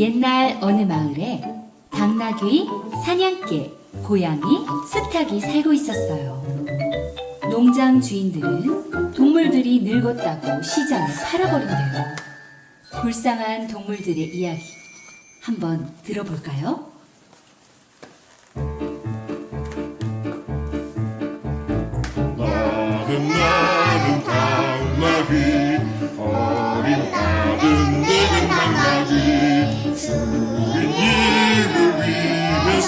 옛날 어느 마을에 당나귀, 사냥개, 고양이, 스탁이 살고 있었어요. 농장 주인들은 동물들이 늙었다고 시장에 팔아버린대요. 불쌍한 동물들의 이야기 한번 들어볼까요?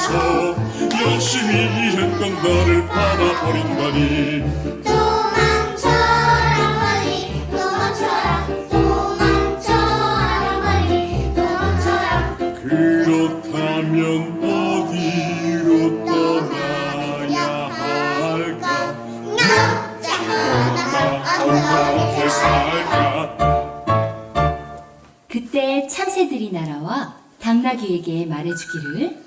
위해서 열심히 일했던 나를 팔아버린다니. 도망쳐라 빨리. 도망쳐라. 도망쳐라 빨리. 도망쳐라. 그렇다면 어디로 떠나야 할까? 어떻게 살까? 그때 참새들이 날아와 당나귀에게 말해주기를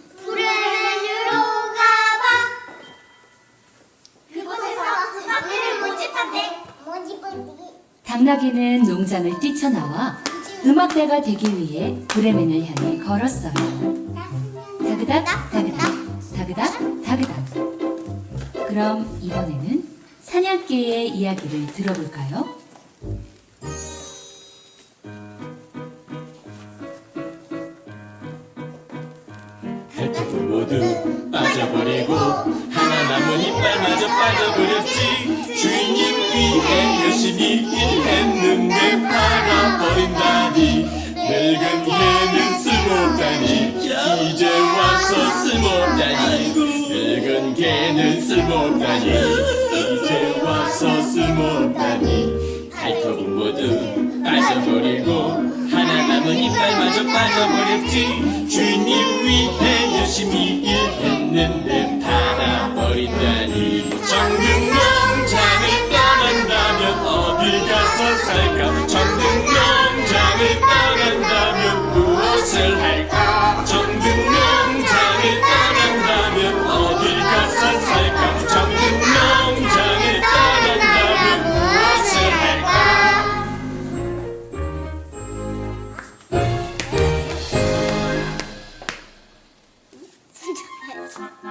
당나귀는 농장을 뛰쳐나와 음악대가 되기 위해 브레멘을 향해 걸었어요. 다그닥 다그닥 다그닥 다그닥 그럼 이번에는 사냥개의 이야기를 들어볼까요? 모두 빠져버리고 하나 남은 이빨마저 빠져버렸지 주인님 위해 열심히 일했는데 팔아버린다니. 늙은 개는 쓸모없다니. 이제 와서 쓸모없다니. 늙은 개는 쓸모없다니. 이제 와서 쓸모없다니. 발톱은 모두 빠져버리고 하나 남은 이빨마저 빠져버렸지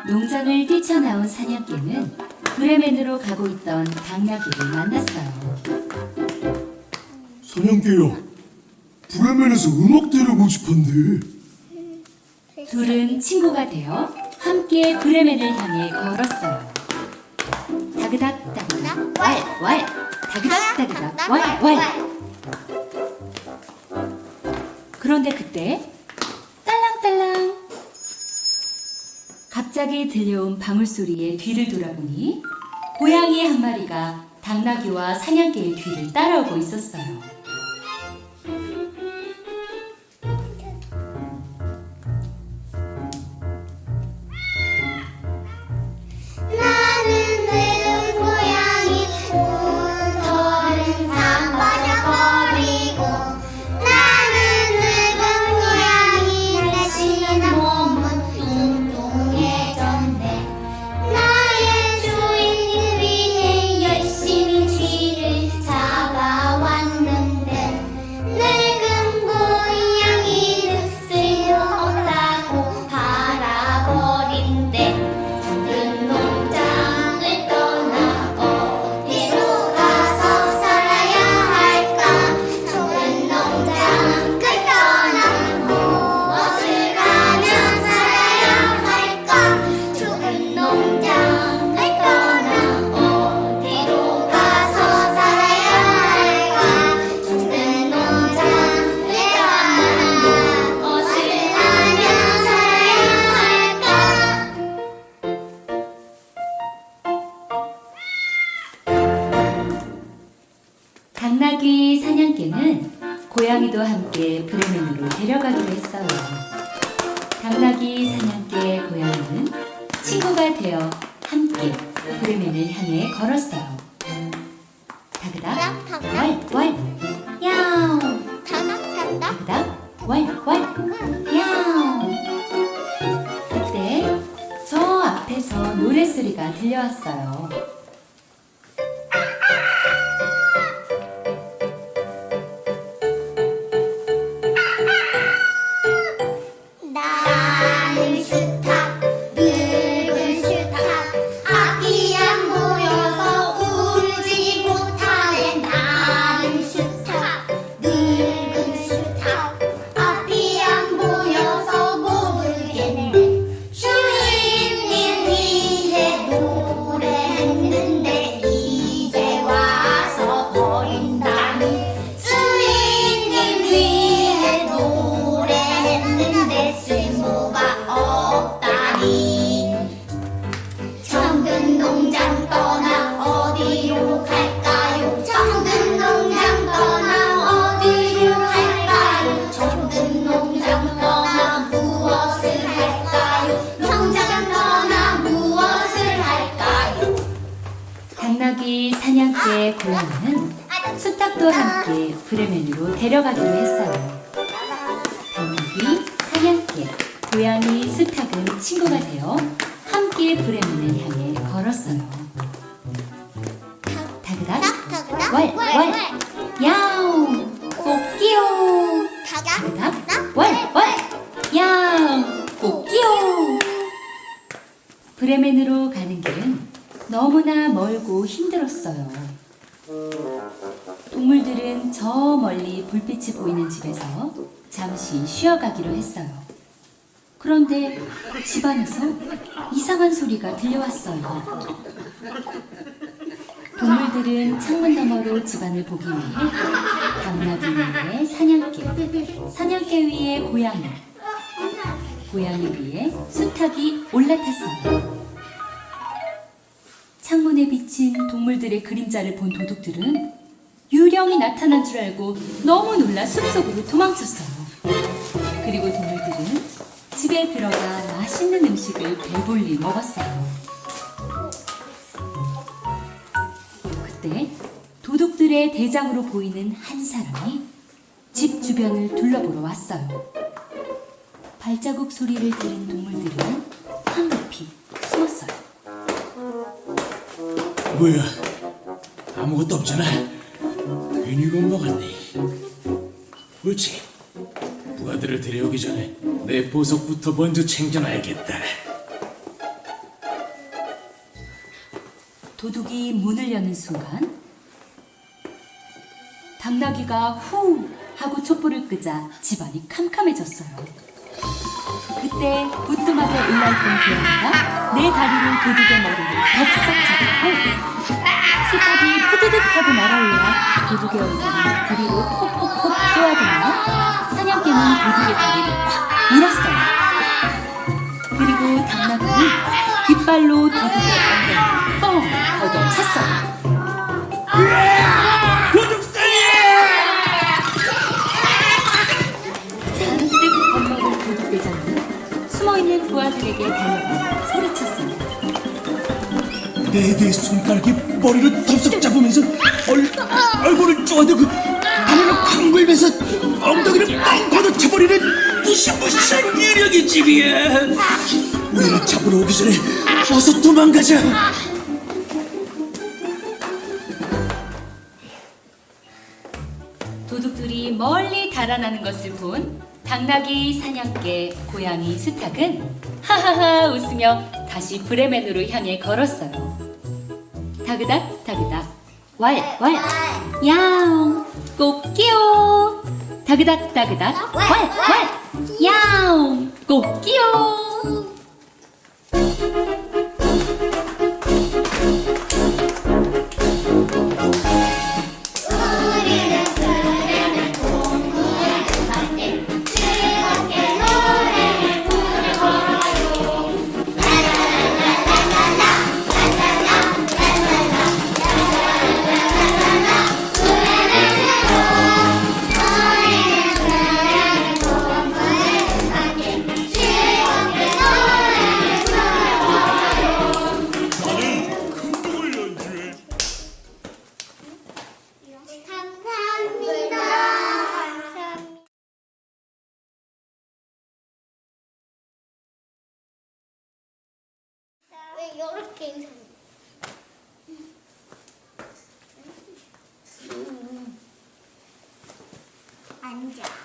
농장을 뛰쳐나온 사냥개는 브레멘으로 가고 있던 당나귀를 만났어요. 사냥개야 브레멘에서 음악대를 모집한대 둘은 친구가 되어 함께 브레멘을 향해 걸었어요. 다그닥 다그닥 왈왈 다그닥 다그닥 왈왈 그런데 그때 갑자기 들려온 방울 소리에 뒤를 돌아보니 고양이 한 마리가 당나귀와 사냥개의 뒤를 따라오고 있었어요. 데려가기로 했어요. 당나귀 사냥개 고양이는 친구가 되어 함께 브레멘을 향해 걸었어요. 다그닥 왈왈 야옹 다그닥 왈왈 야옹 그때 저 앞에서 노랫소리가 들려왔어요. 데려가기로 했어요. 당나귀, 사냥개, 고양이, 수탉은 친구가 되어 함께 브레멘을 향해 걸었어요. 다그닥, 다그닥 왈, 왈, 야옹, 꽃기요. 다그닥 왈, 왈, 야옹, 꽃기요. 브레멘으로 가는 길은 너무나 멀고 힘들었어요. 동물들은 저 멀리 불빛이 보이는 집에서 잠시 쉬어가기로 했어요. 그런데 집안에서 이상한 소리가 들려왔어요. 동물들은 창문 너머로 집안을 보기 위해 당나귀 위에 사냥개, 사냥개 위에 고양이, 고양이 위에 수탉이 올라탔어요. 창문에 비친 동물들의 그림자를 본 도둑들은 유령이 나타난 줄 알고 너무 놀라 숲속으로 도망쳤어요. 그리고 동물들은 집에 들어가 맛있는 음식을 배불리 먹었어요. 그때 도둑들의 대장으로 보이는 한 사람이 집 주변을 둘러보러 왔어요. 발자국 소리를 들은 동물들은 황급히 숨었어요. 뭐야? 아무것도 없잖아. 괜히 겁먹었네. 옳지. 부하들을 데려오기 전에 내 보석부터 먼저 챙겨놔야겠다. 도둑이 문을 여는 순간 당나귀가 후 하고 촛불을 끄자 집안이 캄캄해졌어요. 그때 부뚜막에 올라있던 고양이가 내 다리로 도둑의 머리를 덥석 잡았고 푸드득하고 날아올라 도둑의 얼굴을 부리로 콕콕콕 쪼아대며 사냥개는 도둑의 다리를 콱 물었어요. 그리고 당나귀는 깃발로 도둑의 네 개의 손가락이 머리를 덥석 잡으면서 얼, 얼굴을 쪼아대고 다리를 쾅 물면서 엉덩이를 뻥 걷어차버리는 무시무시한 유령의 집이야. 우리를 잡으러 오기 전에 어서 도망가자. 도둑들이 멀리 달아나는 것을 본 당나귀, 사냥개, 고양이, 수탉은 하하하 웃으며 다시 브레멘으로 향해 걸었어요. 다그닥 다그닥. 왈왈 야옹. 꽃기요 다그닥 다그닥. 왈왈 야옹. 꽃기요 이렇게 인사? 앉아.